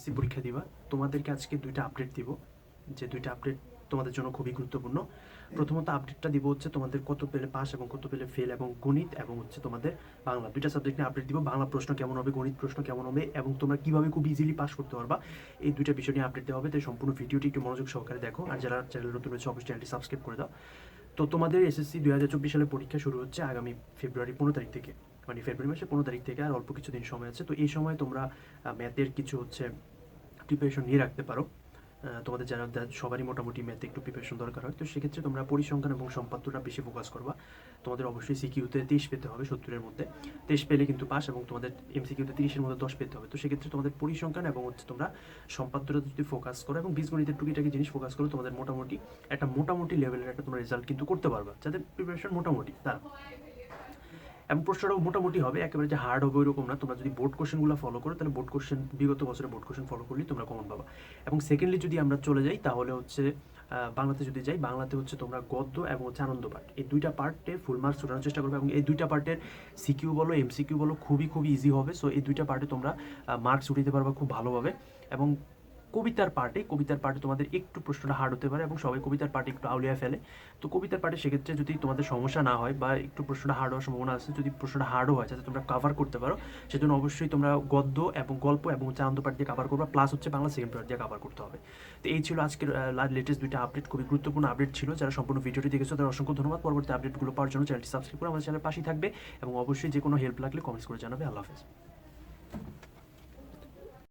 SSC পরীক্ষা দিবা। তোমাদেরকে আজকে দুইটা আপডেট দিব, যে দুইটা আপডেট তোমাদের জন্য খুবই গুরুত্বপূর্ণ। প্রথমত আপডেটটা দিব হচ্ছে তোমাদের কত পেলে পাস এবং কত পেলে ফেল এবং গণিত এবং হচ্ছে তোমাদের বাংলা। দুইটা সাবজেক্ট নিয়ে আপডেট দিব, বাংলা প্রশ্ন কেমন হবে, গণিত প্রশ্ন কেমন হবে এবং তোমরা কীভাবে খুব ইজিলি পাস করতে পারবা। এই দুইটা বিষয় নিয়ে আপডেট দেওয়া হবে তাই সম্পূর্ণ ভিডিওটি একটু মনোযোগ সহকারে দেখো। আর যারা চ্যানেল নতুন রয়েছে, অবশ্যই চ্যানেলটি সাবস্ক্রাইব করে দাও। তো তোমাদের এসএসসি দুই হাজার চব্বিশ সালে পরীক্ষা শুরু হচ্ছে আগামী ফেব্রুয়ারি পনেরো তারিখ থেকে। মানে ফেব্রুয়ারি মাসের পনেরো তারিখ থেকে আর অল্প কিছুদিন সময় আছে। তো এই সময় তোমরা ম্যাথের কিছু হচ্ছে প্রিপারেশন নিয়ে রাখতে পারো। তোমাদের যারা সবারই মোটামুটি ম্যাথে একটু প্রিপারেশন দরকার হয়, তো সেক্ষেত্রে তোমরা পরিসংখ্যান এবং সম্পাদ্যটা বেশি ফোকাস করবা। তোমাদের অবশ্যই সিকিউতে তেইশ পেতে হবে সত্তরের মধ্যে। তেইশ পেলে কিন্তু পাস এবং তোমাদের এমসিকিউতে তিরিশের মধ্যে দশ পেতে হবে। তো সেক্ষেত্রে তোমাদের পরিসংখ্যান এবং হচ্ছে তোমরা সম্পাদ্যটা যদি ফোকাস করো এবং বীজগণিতের টুকিটাকি জিনিস ফোকাস করো, তোমাদের মোটামুটি একটা মোটামুটি লেভেলের একটা তোমরা রেজাল্ট কিন্তু করতে পারবা। যাদের প্রিপারেশন মোটামুটি তারা এবং প্রশ্নটাও মোটামুটি হবে, একেবারে যে হার্ড হবে ওইরকম না। তোমরা যদি বোর্ড কোশ্চেনগুলো ফলো করো, তাহলে বোর্ড কোশ্চেন বিগত বছরে বোর্ড কোশ্চেন ফলো করলেই তোমরা কমন পাবা। এবং সেকেন্ডলি যদি আমরা চলে যাই, তাহলে হচ্ছে বাংলাতে যদি যাই, বাংলাতে হচ্ছে তোমরা গদ্য এবং হচ্ছে আনন্দ পাঠ। এই দুইটা পার্টে ফুল মার্কস ওঠানোর চেষ্টা করবে এবং এই দুইটা পার্টের সিকিউ বলো এমসিকিউ বলো, খুবই খুবই ইজি হবে। সো এই দুইটা পার্টে তোমরা মার্কস উঠিতে পারবা খুব ভালোভাবে। এবং কবিতার পার্টে কবিতার পার্টে তোমাদের একটু প্রশ্নটা হার্ড হতে পারে এবং সবাই কবিতার পার্টে একটু আউলিয়া ফেলে। তো কবিতার পার্টে সেক্ষেত্রে যদি তোমাদের সমস্যা না হয় বা একটু প্রশ্নটা হার্ড হওয়ার সম্ভাবনা আছে, যদি প্রশ্নটা হার্ডও হয়, যাতে তোমরা কভার করতে পারো, সেজন্য অবশ্যই তোমরা গদ্য এবং গল্প এবং হচ্ছে আনন্দ পাঠ দিয়ে কভার করবা প্লাস হচ্ছে বাংলা সেকেন্ড পার্ট দিয়ে কভার করতে হবে। তো এই ছিল আজকের লেটেস্ট দুইটা আপডেট খুবই গুরুত্বপূর্ণ আপডেট ছিল। যারা সম্পূর্ণ ভিডিওটি দেখেছ, তাদের অসংখ্য ধন্যবাদ। পরবর্তী আপডেটগুলো পাওয়ার জন্য চ্যানেলটি সাবস্ক্রাইব করে আমাদের চ্যানেলের পাশেই থাকবে এবং অবশ্যই যে কোনো হেল্প লাগলে কমেন্টস করে জানাবে। আল্লাহ হাফেজ।